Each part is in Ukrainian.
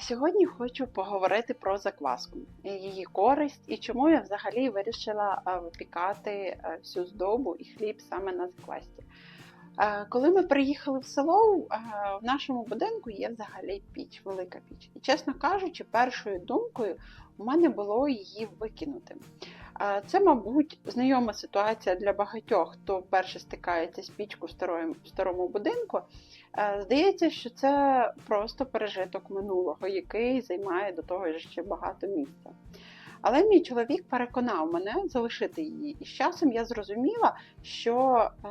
Сьогодні хочу поговорити про закваску, її користь і чому я взагалі вирішила випікати всю здобу і хліб саме на заквасті. Коли ми приїхали в село, в нашому будинку є взагалі піч, велика піч. І чесно кажучи, першою думкою у мене було її викинути. Це, мабуть, знайома ситуація для багатьох, хто вперше стикається з пічкою в старому, старому будинку. Е, Здається, що це просто пережиток минулого, який займає до того ж ще багато місця. Але мій чоловік переконав мене залишити її, і з часом я зрозуміла, що е,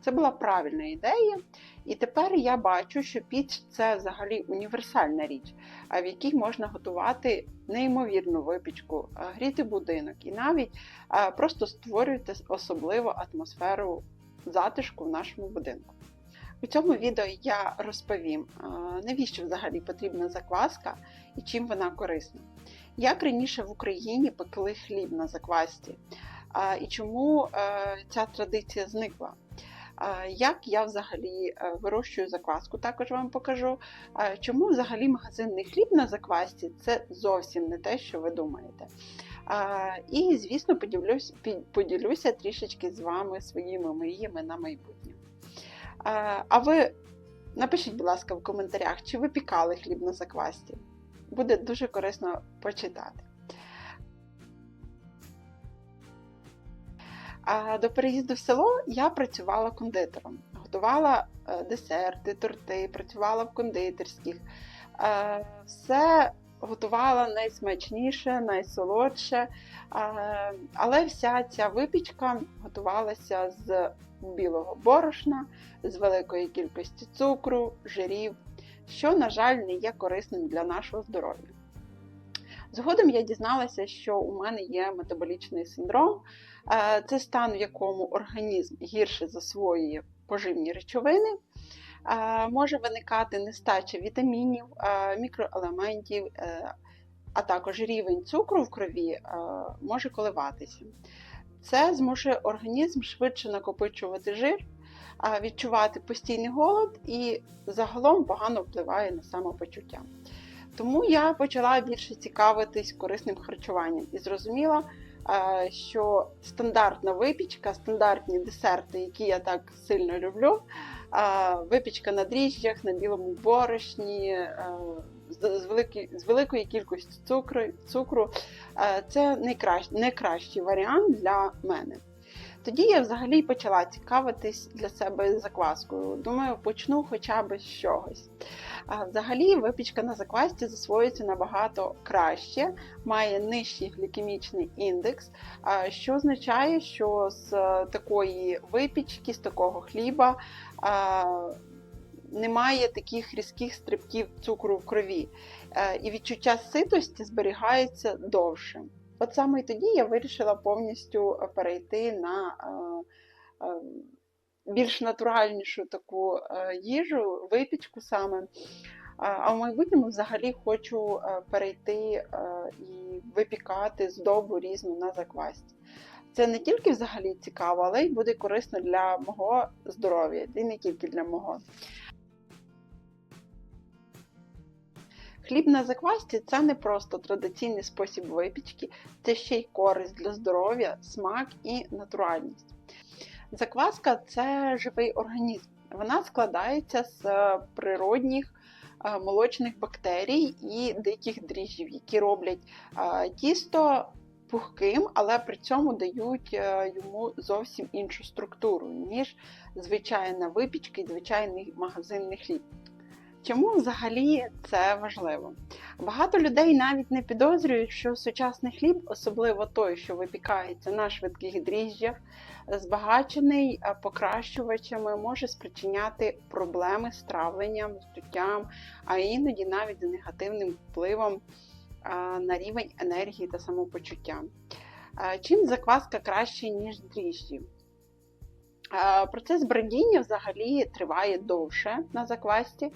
це була правильна ідея, і тепер я бачу, що піч це взагалі універсальна річ, в якій можна готувати неймовірну випічку, е, гріти будинок і навіть е, просто створювати особливу атмосферу затишку в нашому будинку. У цьому відео я розповім, е, навіщо взагалі потрібна закваска і чим вона корисна. Як раніше в Україні пекли хліб на заквасті, і чому е, ця традиція зникла? Як я взагалі е, вирощую закваску, також вам покажу. Чому взагалі магазинний хліб на заквасті це зовсім не те, що ви думаєте. І, звісно, поділюсь, поділюся трішечки з вами своїми мріями на майбутнє. А ви напишіть, будь ласка, в коментарях, чи ви пікали хліб на заквасті. Буде дуже корисно почитати. А до переїзду в село я працювала кондитером. Готувала е, десерти, торти, працювала в кондитерських. Е, Все готувала найсмачніше, найсолодше. Е, Але вся ця випічка готувалася з білого борошна, з великої кількості цукру, жирів, що, на жаль, не є корисним для нашого здоров'я. Згодом я дізналася, що у мене є метаболічний синдром. Е, Це стан, в якому організм гірше засвоює поживні речовини. Е, Може виникати нестача вітамінів, е, мікроелементів, а також рівень цукру в крові може коливатися. Це змушує організм швидше накопичувати жир, відчувати постійний голод і загалом погано впливає на самопочуття. Тому я почала більше цікавитись корисним харчуванням і зрозуміла, що стандартна випічка, стандартні десерти, які я так сильно люблю, випічка на дріжджах, на білому борошні, з, великі- з великою кількістю цукру, цукру це найкращ, найкращий варіант для мене. Тоді я взагалі почала цікавитись для себе закваскою. Думаю, почну хоча б з чогось. А взагалі, випічка на заквасті засвоюється набагато краще, має нижчий глікемічний індекс, що означає, що з такої випічки, з такого хліба немає таких різких стрибків цукру в крові, Е, і відчуття ситості зберігається довше. От саме тоді я вирішила повністю перейти на е, е, більш натуральнішу таку е, їжу, випічку саме. Е, А в майбутньому взагалі хочу е, перейти е, і випікати здобу різну на заквасті. Це не тільки взагалі цікаво, але й буде корисно для мого здоров'я, і не тільки для мого. Хліб на заквасті це не просто традиційний спосіб випічки, це ще й користь для здоров'я, смак і натуральність. Закваска це живий організм. Вона складається з е, природних е, молочних бактерій і диких дріжджів, які роблять е, тісто пухким, але при цьому дають йому зовсім іншу структуру, ніж звичайна випічка і звичайний магазинний хліб. Чому взагалі це важливо? Багато людей навіть не підозрюють, що сучасний хліб, особливо той, що випікається на швидких дріжджах, збагачений покращувачами, може спричиняти проблеми з травленням, з чуттям, а іноді навіть з негативним впливом на рівень енергії та самопочуття. Чим закваска краще, ніж дріжджі? Процес бродіння взагалі триває довше на заквасті,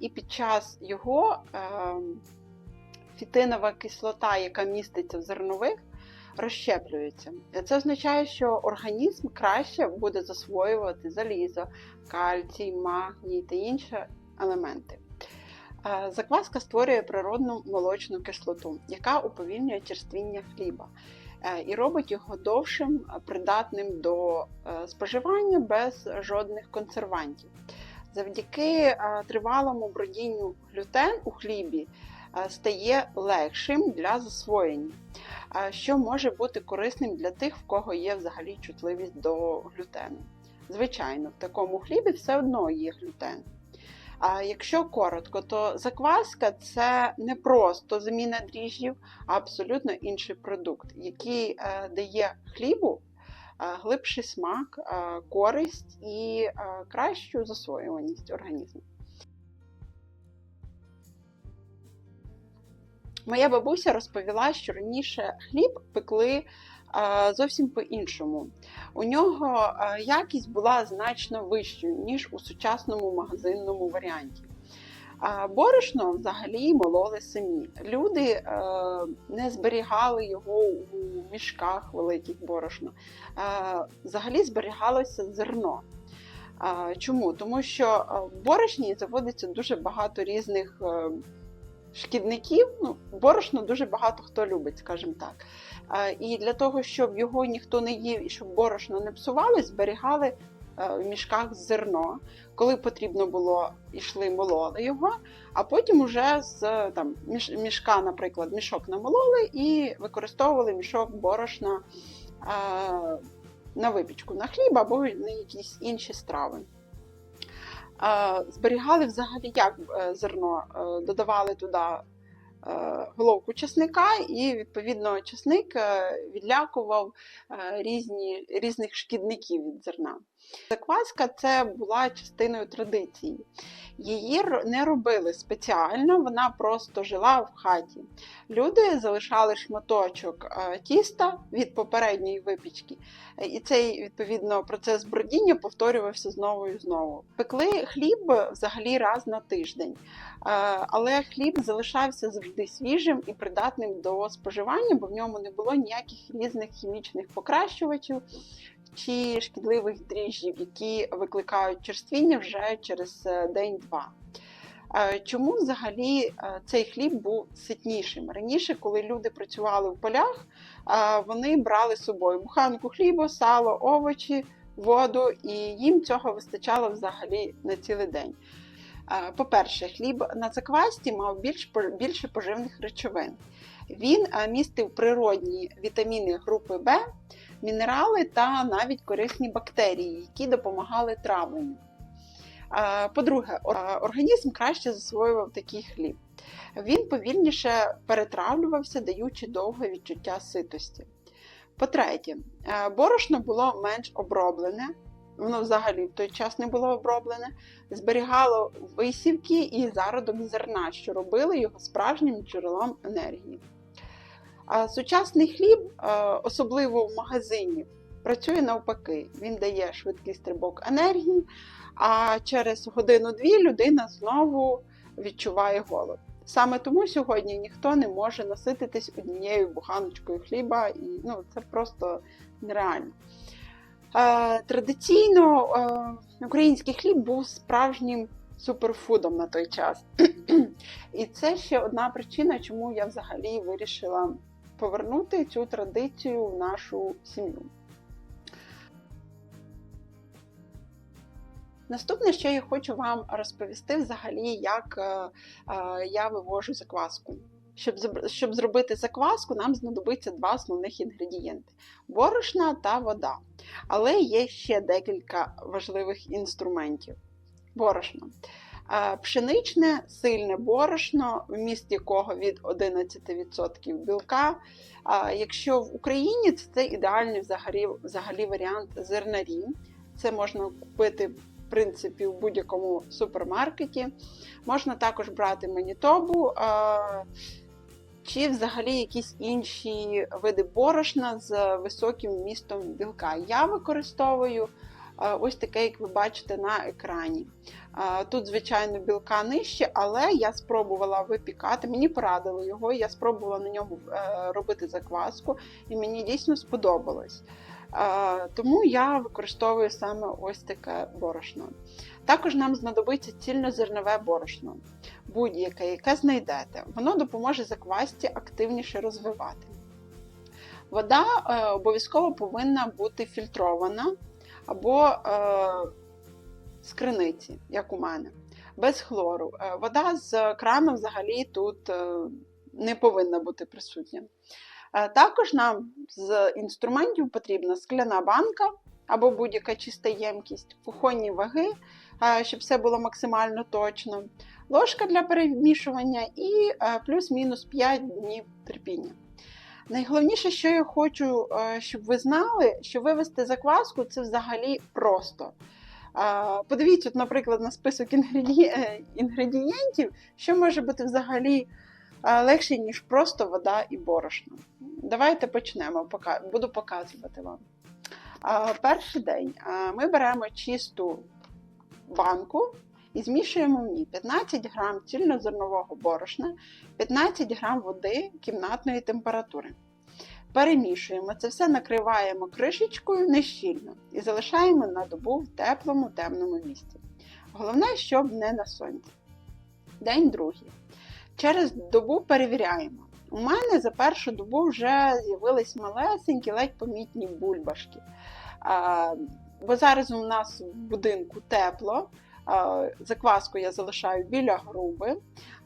і під час його е, фітинова кислота, яка міститься в зернових, розщеплюється. Це означає, що організм краще буде засвоювати залізо, кальцій, магній та інші елементи. Е, Закваска створює природну молочну кислоту, яка уповільнює черствіння хліба е, і робить його довшим, е, придатним до е, споживання без жодних консервантів. Завдяки е, тривалому бродінню глютен у хлібі е, стає легшим для засвоєння, е, що може бути корисним для тих, в кого є взагалі чутливість до глютену. Звичайно, в такому хлібі все одно є глютен. А якщо коротко, то закваска це не просто заміна дріжджів, а абсолютно інший продукт, який дає хлібу глибший смак, е, користь і е, кращу засвоюваність організму. Моя бабуся розповіла, що раніше хліб пекли е, зовсім по-іншому. У нього е, якість була значно вищою, ніж у сучасному магазинному варіанті. А борошно взагалі мололи самі. Люди е, не зберігали його у мішках великих борошна. Е, взагалі зберігалося зерно. Е, чому? Тому що е, в борошні заводиться дуже багато різних е, шкідників. Ну, борошно дуже багато хто любить, скажімо так. Е, і для того, щоб його ніхто не їв і щоб борошно не псувалось, зберігали в мішках зерно. Коли потрібно було, йшли, мололи його, а потім уже з там, мішка, наприклад, мішок намололи і використовували мішок борошна е, на випічку, на хліб або на якісь інші страви. Е, зберігали взагалі як е, зерно, е, додавали туди е, головку часника, і відповідно часник е, відлякував е, різні, різних шкідників від зерна. Закваска це була частиною традиції. Її не робили спеціально, вона просто жила в хаті. Люди залишали шматочок е, тіста від попередньої випічки, е, і цей відповідно процес бродіння повторювався знову і знову. Пекли хліб взагалі раз на тиждень, Е, але хліб залишався завжди свіжим і придатним до споживання, бо в ньому не було ніяких різних хімічних покращувачів чи шкідливих дріжджів, які викликають черствіння вже через е, день-два. Е, Чому взагалі е, цей хліб був ситнішим? Раніше, коли люди працювали в полях, вони брали з собою буханку хліба, сало, овочі, воду, і їм цього вистачало взагалі на цілий день. По-перше, хліб на заквасті мав більш, більше поживних речовин. Він містив природні вітаміни групи В, мінерали та навіть корисні бактерії, які допомагали травленню. По-друге, організм краще засвоював такий хліб. Він повільніше перетравлювався, даючи довге відчуття ситості. По-третє, е, борошно було менш оброблене, воно взагалі в той час не було оброблене, зберігало висівки і зародок зерна, що робили його справжнім джерелом енергії. А сучасний хліб, е, особливо в магазині, працює навпаки. Він дає швидкий стрибок енергії, а через годину-дві людина знову відчуває голод. Саме тому сьогодні ніхто не може насититись однією буханочкою хліба, і ну, це просто нереально. Е, традиційно е, український хліб був справжнім суперфудом на той час. І це ще одна причина, чому я взагалі вирішила повернути цю традицію в нашу сім'ю. Наступне, що я хочу вам розповісти, взагалі, як е, е, я вивожу закваску. Щоб, щоб зробити закваску, нам знадобиться два основних інгредієнти: борошна та вода. Але є ще декілька важливих інструментів. Борошно. Пшеничне сильне борошно, вміст якого від 11% білка. Якщо в Україні це, це ідеальний взагалі, взагалі варіант зернарі. Це можна купити в принципі в будь-якому супермаркеті. Можна також брати манітобу. Чи взагалі якісь інші види борошна з високим вмістом білка. Я використовую ось таке, як ви бачите на екрані. Тут, звичайно, білка нижче, але я спробувала випікати. Мені порадили його, я спробувала на ньому е, робити закваску, і мені дійсно сподобалось. Е, Тому я використовую саме ось таке борошно. Також нам знадобиться цільнозернове борошно. будь-яке, яке знайдете, воно допоможе заквасці активніше розвивати. Вода е, обов'язково повинна бути фільтрована або з криниці, як у мене, без хлору. Е, вода з крану взагалі тут е, не повинна бути присутня. Е, також нам з інструментів потрібна скляна банка або будь-яка чиста ємкість, кухонні ваги, щоб все було максимально точно, ложка для перемішування і плюс-мінус 5 днів терпіння. Найголовніше, що я хочу, щоб ви знали, що вивести закваску це взагалі просто. Подивіться, от, наприклад, на список е, інгредієнтів, що може бути взагалі легше, ніж просто вода і борошно. Давайте почнемо. Буду показувати вам. Перший день ми беремо чисту банку і змішуємо в ній 15 грам цільнозернового борошна, 15 грам води кімнатної температури. Перемішуємо це все, накриваємо кришечкою нещільно і залишаємо на добу в теплому темному місці. Головне, щоб не на сонці. День другий. Через добу перевіряємо. У мене за першу добу вже з'явились малесенькі, ледь помітні бульбашки. А, бо зараз у нас в будинку тепло. Закваску я залишаю біля груби.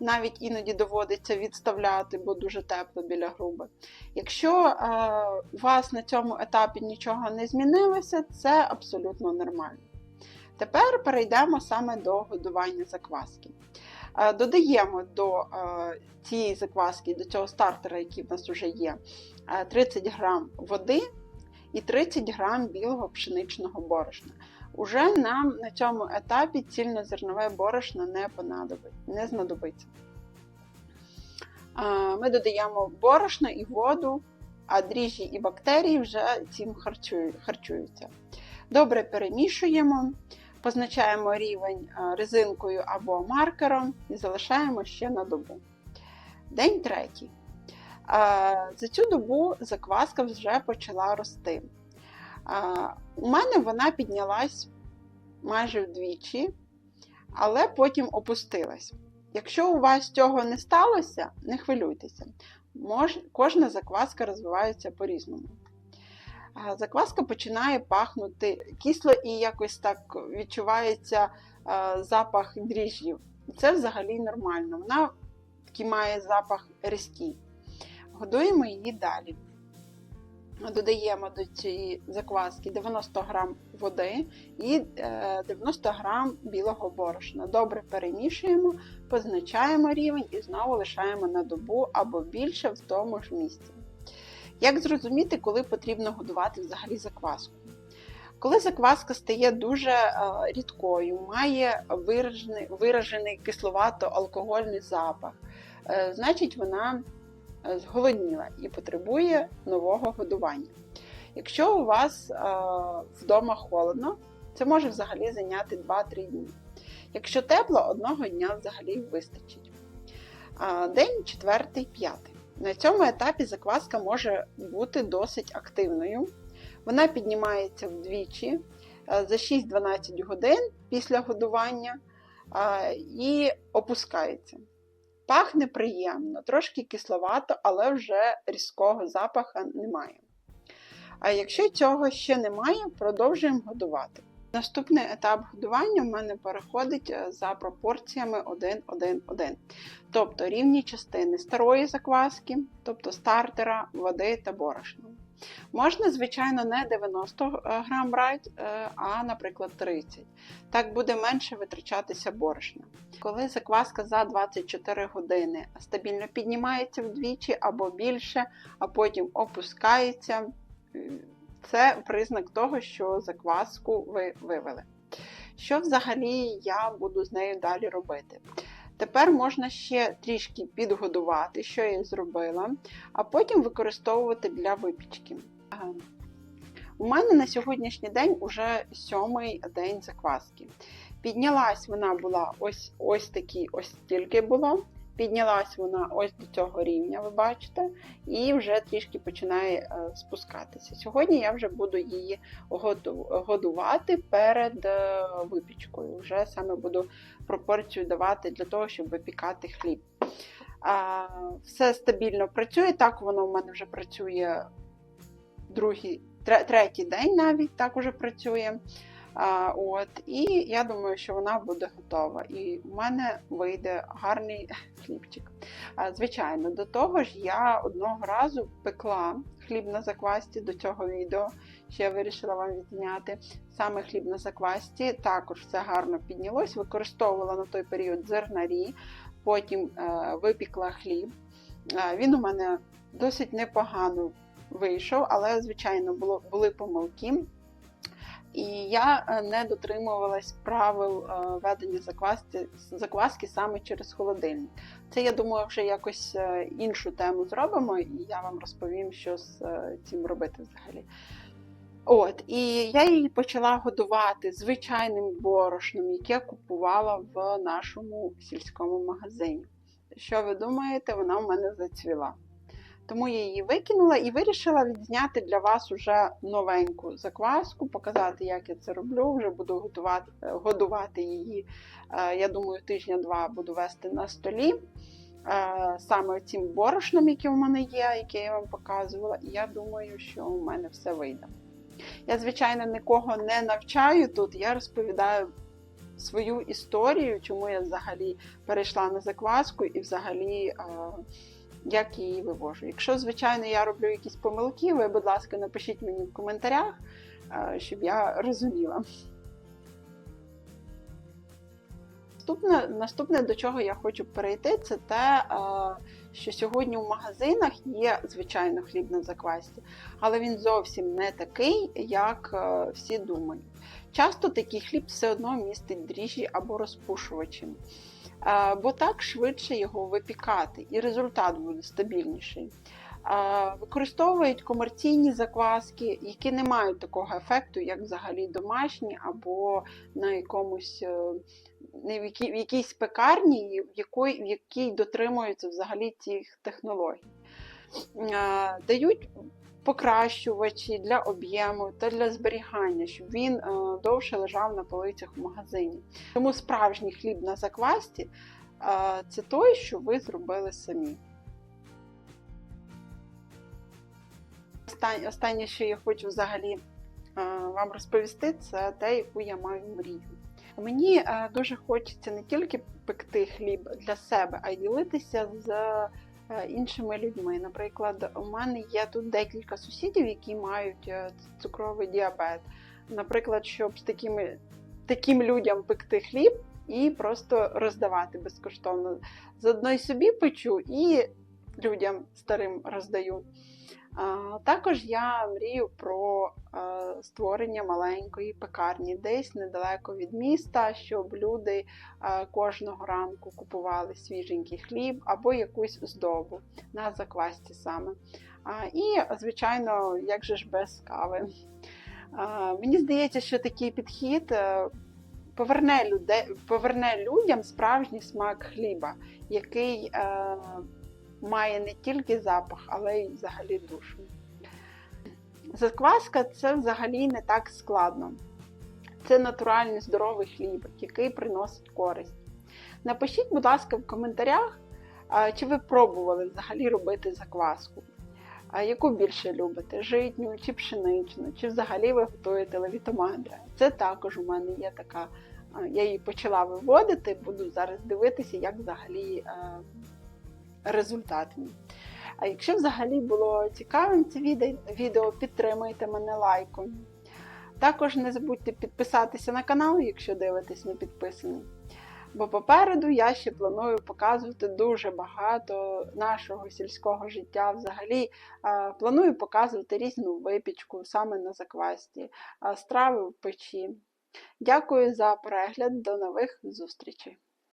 Навіть іноді доводиться відставляти, бо дуже тепло біля груби. Якщо е, у вас на цьому етапі нічого не змінилося, це абсолютно нормально. Тепер перейдемо саме до годування закваски. Е, додаємо до е, цієї закваски, до цього стартера, який в нас вже є, е, 30 грам води і 30 грам білого пшеничного борошна. Уже нам на цьому етапі цільнозернове борошно не понадобить, не знадобиться. Ми додаємо борошно і воду, а дріжджі і бактерії вже цим харчуються. Добре перемішуємо, позначаємо рівень резинкою або маркером і залишаємо ще на добу. День третій. За цю добу закваска вже почала рости. У мене вона піднялась майже вдвічі, але потім опустилась. Якщо у вас цього не сталося, не хвилюйтеся. Мож, кожна закваска розвивається по-різному. Закваска починає пахнути кисло і якось так відчувається запах дріжджів. Це взагалі нормально. Вона такий має запах різкий. Годуємо її далі. Додаємо до цієї закваски 90 г води і е, 90 г білого борошна. Добре перемішуємо, позначаємо рівень і знову лишаємо на добу або більше в тому ж місці. Як зрозуміти, коли потрібно годувати взагалі закваску? Коли закваска стає дуже е, рідкою, має виражений, кисловато-алкогольний запах, е, значить вона е, зголодніла і потребує нового годування. Якщо у вас е, вдома холодно, це може взагалі зайняти 2-3 дні. Якщо тепло, одного дня взагалі вистачить. Е, День 4-5. На цьому етапі закваска може бути досить активною. Вона піднімається вдвічі е, за 6-12 годин після годування е, і опускається. Пахне приємно, трошки кисловато, але вже різкого запаха немає. А якщо цього ще немає, продовжуємо годувати. Наступний етап годування в мене переходить е, за пропорціями 1-1-1. Тобто рівні частини старої закваски, тобто стартера, води та борошна. Можна, звичайно, не 90 грам брати, е, а, наприклад, 30. Так буде менше витрачатися борошна. Коли закваска за 24 години стабільно піднімається вдвічі або більше, а потім опускається, е, це признак того, що закваску ви вивели. Що взагалі я буду з нею далі робити? Тепер можна ще трішки підгодувати, що я і зробила, а потім використовувати для випічки. У мене на сьогоднішній день уже сьомий день закваски. Піднялась вона була ось ось такі, ось тільки було. Піднялась вона ось до цього рівня, ви бачите, і вже трішки починає е, спускатися. Сьогодні я вже буду її годувати перед е, випічкою. Вже саме буду пропорцію давати для того, щоб випікати хліб. Все стабільно працює. Так воно в мене вже працює другий, третій день навіть так уже працює. От, і я думаю, що вона буде готова. І в мене вийде гарний хлібчик. Звичайно, до того ж, я одного разу пекла хліб на заквасті до цього відео, що я вирішила вам відзняти. Саме хліб на заквасті. Також все гарно піднялось, використовувала на той період зернарі, потім е, випікла хліб. Е, він у мене досить непогано вийшов, але, звичайно, було, були помилки. І я е, не дотримувалась правил е, ведення закваски, закваски саме через холодильник. Це, я думаю, вже якось е, іншу тему зробимо, і я вам розповім, що з цим робити взагалі. От, і я її почала годувати звичайним борошном, яке купувала в нашому сільському магазині. Що ви думаєте, вона в мене зацвіла. Тому я її викинула і вирішила відзняти для вас уже новеньку закваску, показати, як я це роблю. Вже буду готувати, е, годувати її. е, Я думаю, тижня-два буду вести на столі. е, Саме цим борошном, яке в мене є, яке я вам показувала. І я думаю, що у мене все вийде. Я, звичайно, нікого не навчаю тут, я розповідаю свою історію, чому я взагалі перейшла на закваску і взагалі. Як її вивожу. Якщо, звичайно, я роблю якісь помилки, ви, будь ласка, напишіть мені в коментарях, е, щоб я розуміла. Наступне, наступне, до чого я хочу перейти, це те, е, що сьогодні в магазинах є, звичайно, хліб на заквасті, але він зовсім не такий, як е, всі думають. Часто такий хліб все одно містить дріжджі або розпушувачі. Бо так швидше його випікати, і результат буде стабільніший. Використовують комерційні закваски, які не мають такого ефекту, як взагалі домашні, або на якомусь е, в якій- в якійсь пекарні, в якої, в якій дотримуються взагалі цих технологій. Дають покращувачі для об'єму та для зберігання, щоб він е, довше лежав на полицях в магазині. Тому справжній хліб на заквасті е, це той, що ви зробили самі. Останнє, що я хочу взагалі е, вам розповісти, це те, яку я маю мрію. Мені дуже хочеться не тільки пекти хліб для себе, а й ділитися з іншими людьми. Наприклад, у мене є тут декілька сусідів, які мають е, цукровий діабет. Наприклад, щоб з такими, таким людям пекти хліб і просто роздавати безкоштовно. Заодно й собі печу і людям старим роздаю. Також я мрію про е, створення маленької пекарні десь недалеко від міста, щоб люди е, кожного ранку купували свіженький хліб або якусь здобу на заквасті саме. І, звичайно, як же ж без кави. Мені здається, що такий підхід е, поверне, людей, поверне людям справжній смак хліба, який має не тільки запах, але й взагалі душу. Закваска це взагалі не так складно. Це натуральний здоровий хліб, який приносить користь. Напишіть, будь ласка, в коментарях, чи ви пробували взагалі робити закваску. Яку більше любите? Житню чи пшеничну, чи взагалі ви готуєте левітомандри? Це також у мене є така. Я її почала виводити, буду зараз дивитися, як взагалі результат мій. А якщо взагалі було цікавим це відео, підтримайте мене лайком. Також не забудьте підписатися на канал, якщо дивитесь не підписаний. Бо попереду я ще планую показувати дуже багато нашого сільського життя. Взагалі планую показувати різну випічку саме на заквасті, страви в печі. Дякую за перегляд, до нових зустрічей!